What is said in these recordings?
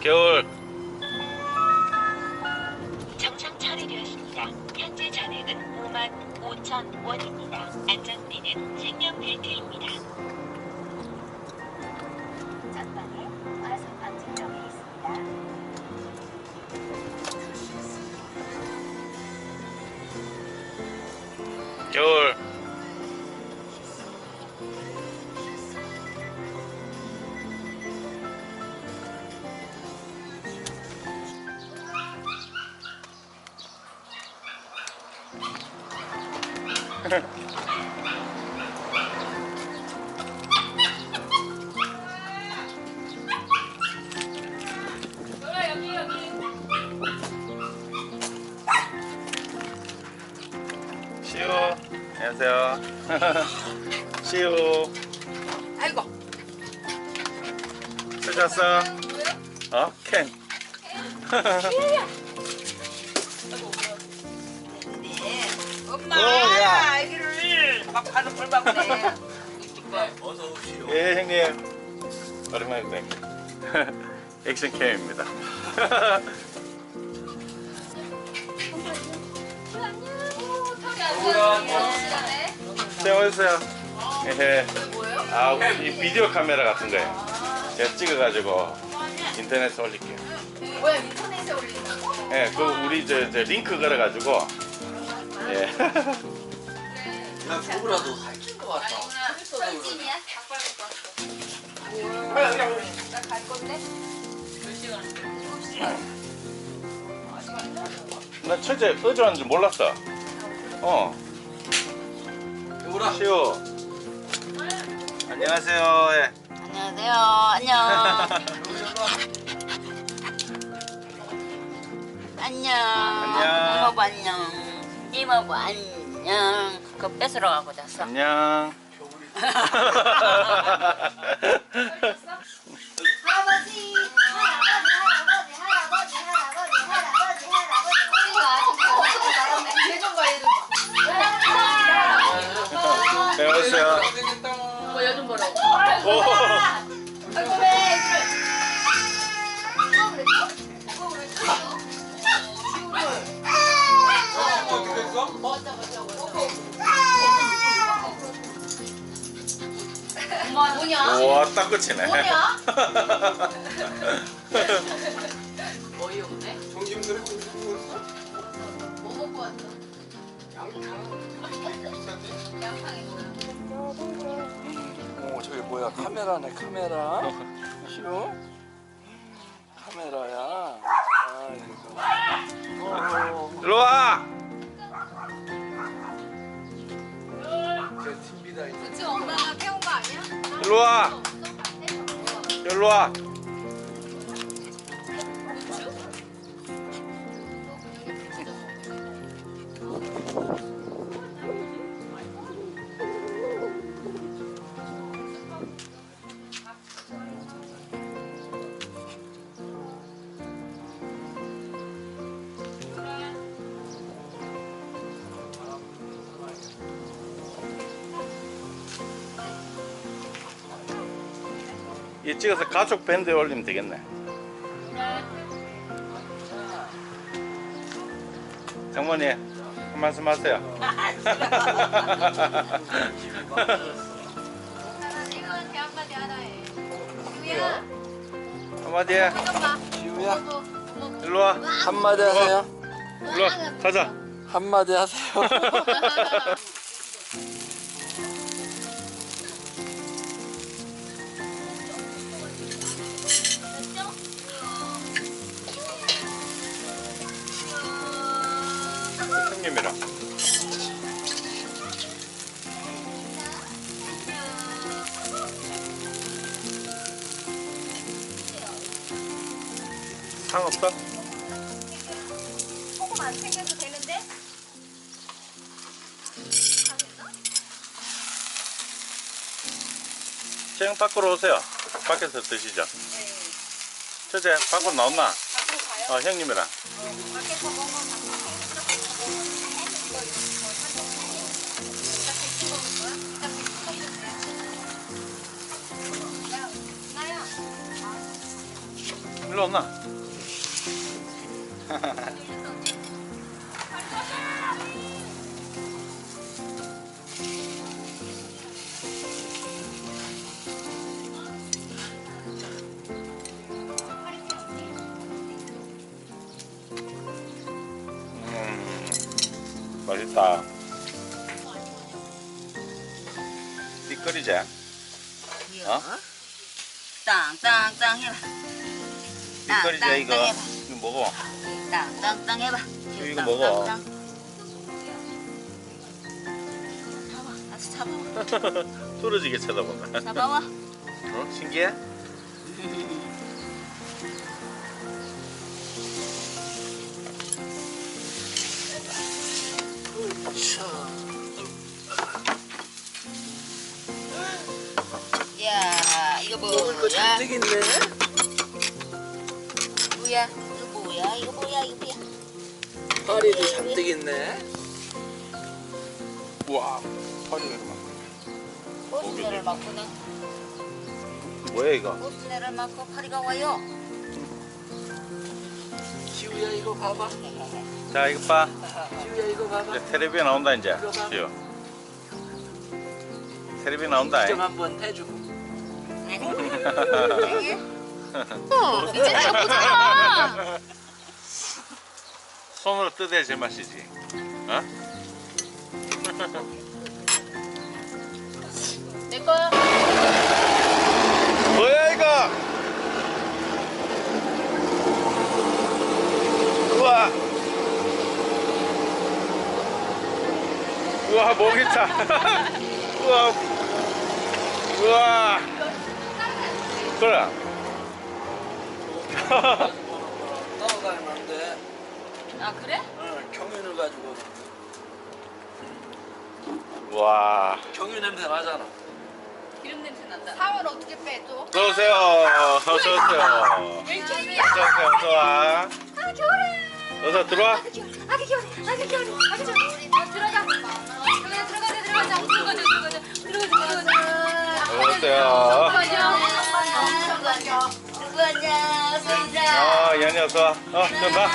겨울 정상 처리되었습니다. 현재 잔액은 5만 5천 원입니다. 안전띠는 생명 벨트입니다. 전방에 과속 방지턱이 있습니다. 겨울 안녕하세요. 시우. 아이고. 찾았어? 어? 캔. 엄마 오, 야. 아기를 막 가는 불박네 예 형님. 오랜만에 뵙네 액션 캠입니다 자 어서오세요 예. 아 이 비디오 카메라 같은 거예요 제가 찍어가지고 인터넷에 올릴게요 뭐야 인터넷에 올린다고? 예, 그 우리 저, 저 링크 걸어가지고 예. 야 저거라도 살찐 것 같다. 현진이야? 나갈 건데? 나 첫째 어제 왔는 줄 몰랐어. 어, 여보라. 시우. 안녕하세요. 예. 안녕하세요 안녕 안녕 안녕. 이모부 안녕 이모부 안녕 그거 뺏으러 가고 잤어 안녕. 맞아 맞아 뭐냐? 우와, 딱 끝이네. 뭐냐? 어이없네 공부 했어? 뭐 먹고 왔어? 오 저기 뭐야 카메라네 카메라. 시우? 카메라야. 아이고. 어, 일로 와. 제 TV다 이제. 그치 엄마가 태운 거 아니야? 일로 와. 일로 와. 이 찍어서 가족 밴드에 올리면 되겠네. 장모님 한 말씀 하세요. 이건 대한마디 하나에 유야 한마디 해. 잠깐만 시우야 너도 일로 와. 한마디 하세요. 일로 와. 가자. 한마디 하세요. 형님이랑. 상 없어? 소금 안 챙겨도 되는데? 쟤형 밖으로 오세요. 밖에서 드시죠. 저제 밖으로 나온나? 어, 형님이랑. 일로 온나? 맛있다. 띠거리지? 어? 땅땅땅 해봐. 띠거리지 땅, 이거. 해봐. 이거 먹어. 땅땅땅 해봐. 이거 먹어. 땅, 땅. 잡아. 잡아. 뚫어지게 쳐다본다. 잡아와. 어? 신기해? 잔뜩 있네. 뭐야? 이거 뭐야? 이거 뭐야? 이거 뭐야? 파리도 잔뜩 있네. 우와, 파리가 이렇게 많아. 꽃순애를 맞고는 뭐야 이거? 꽃순애를 맞고 파리가 와요. 지우야 이거 봐봐. 자 이거 봐. 지우야 이거 봐봐. 이제 텔레비에 나온다 이제. 지효. 텔레비에 나온다. 좀 한번 해주고. 이제 다 보잖아. 손으로 뜯어야 제맛이지. 어? 내 거야. 뭐야 이거? 우와. 우와 목이 차. 우와. 우와. 그래. 따라다니면 안 돼. 아 그래? 응, 경윤을 가지고. 와. 경유 냄새 나잖아. 기름 냄새 난다. 사월 어떻게 빼 또? 어서 오세요. 어서 오세요. 일주일이야. 어서 오세요. 어서 와. 아 겨울에. 어서 들어와. 아기 겨울에. 아기 겨울에. 아기 겨울에. 아기 겨울에. 어, 들어가. 그래 들어가자 들어가자. 들어가자 들어가자. 들어가자 들어가자. 어서 오세요. 아, 연이 어서 와. 어, 좀 봐.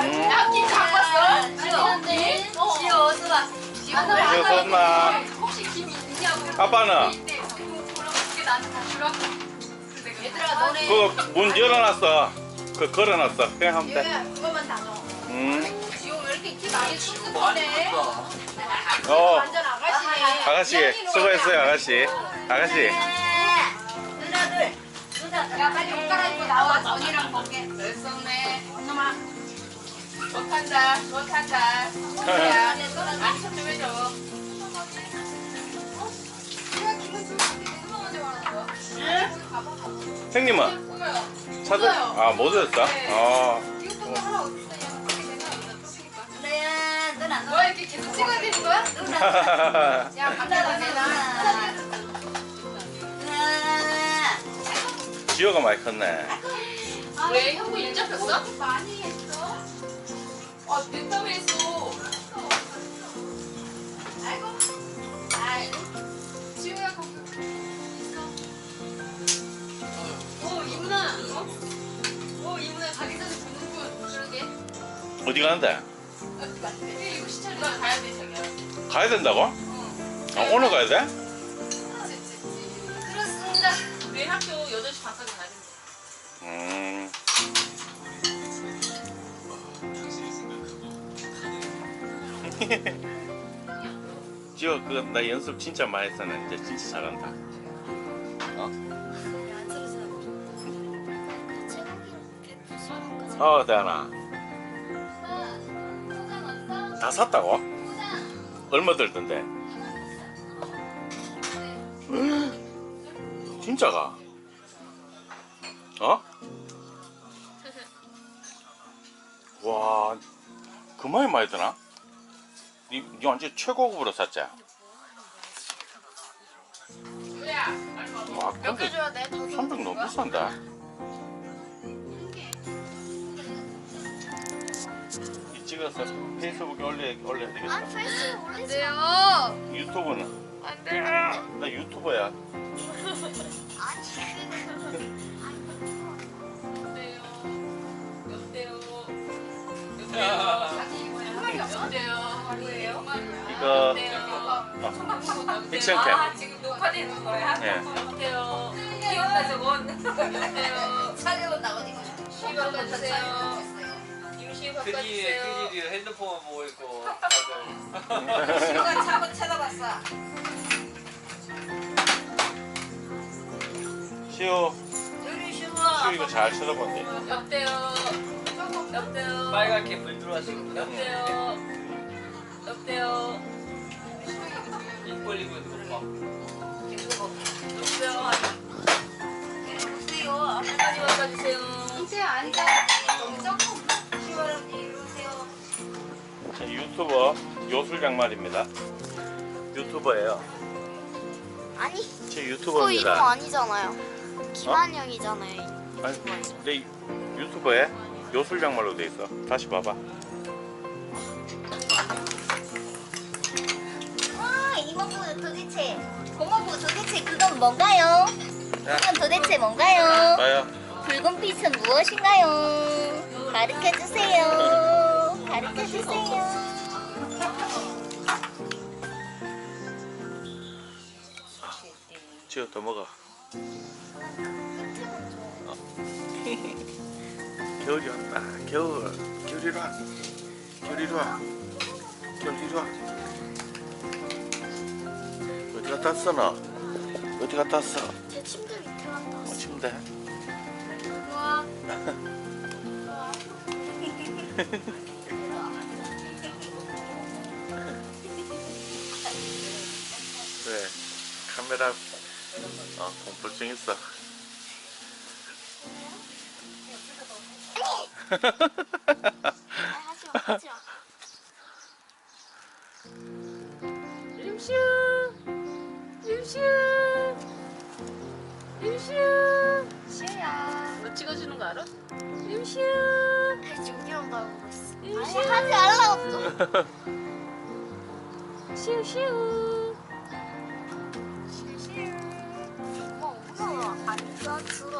음. 나김 갖고 왔어. 지호. 지호 어서 와. 지호. 연이 어서 왔나? 혹시 김 있냐고. 아빠는? 있대. 그럼 어떻게 나한테 다 주라. 얘들아 너네. 그문 열어놨어. 그 걸어놨어. 그냥 하면 돼. 그거만 다 넣어. 음. 지호 왜 이렇게 키 많이. 어, 완전 아가씨네. 아가씨 수고했어요, 아가씨. 아가씨. 야 빨리 옷 갈아입고 나와 언니랑 먹게 됐었네 엄마 못한다 못한다 야 안심 좀 해줘 형님은? 차들? 아, 못 얻었어? 어. 누나야, 누나. 뭐야 이렇게 계속 찍어야 되는 거야? 야 내놔 지호가 많이 컸네. 왜 형부 일 잡혔어? 많이 했어 아 됐다며 했어 아이고 아이고 지우야 거기 있어 어 이문아 어? 어 이문아 자기 전에 보는군 그러게 어디 가는데? 맞네 이거 시차를 가야 돼 자기야 가야 된다고? 아, 오늘 가야 돼? 음. 지호, 그, 나 연습 진짜 많이 했었네. 이제 진짜 잘한다. 어? 어, 대안아. 다 샀다고? 얼마 들던데? 진짜가? 어? 와, 그만이 많이 드나? 니, 니 완전 최고급으로? 야 와, 몇개 근데 줘야 돼? 더300 너무 비싼데? 이 찍어서 페이스북에 올려, 올려야 되겠다. 안 돼요 유튜브는? 안 돼요 나 유튜버야. 안 돼요 이거 액션캠 지금 녹화되는 거야? 네. 어때요? 귀엽다 저건. 어때요? 촬영은 나오니까. 이거 봐주세요. 그, 그 뒤에 핸드폰 보고 있고 다들. 시간 차고 찾아봤어. 시오. 시오 이거 잘 찾아봤네. 어때요? 여보세요. 빨갛게 물 들어와시고 여보세요. 여보세요. 입 벌리고 거 봐. 여보세요. 여보세요. 앞까지 바꿔주세요. 이제 앉아. 조금. 자, 유튜버 요술 양말입니다. 유튜버예요. 아니 제 이름 유튜버입니다. 아니잖아요. 김한영이잖아요. 아니, 내 유튜버에 요 술 양말로 돼 있어. 다시 봐봐. 아 이모부 도대체 고모부 도대체 그건 뭔가요? 그건 도대체 뭔가요? 봐요. 붉은 빛은 무엇인가요? 가르쳐 주세요. 가르쳐 주세요. 지우 더 먹어. 어. 겨울이 왔다. 겨울. 겨울 이리 와. 겨울 이리 와. 겨울 이리 와. 어디 갔다 왔어 너? 어디 갔다 왔어? 제 침대 밑에 갔다 어, 왔어. 침대. 우와. 그래. 카메라 어, 공포증 있어. 아. 림슈. 림슈. 림슈. 시우야. 너 찍어주는 거 알아? 림슈. 다시 우기랑 나오고 있어. 아니. 하지 말라고 또. 슈 슈. 시우. 엄마 엄마 앉아 들어.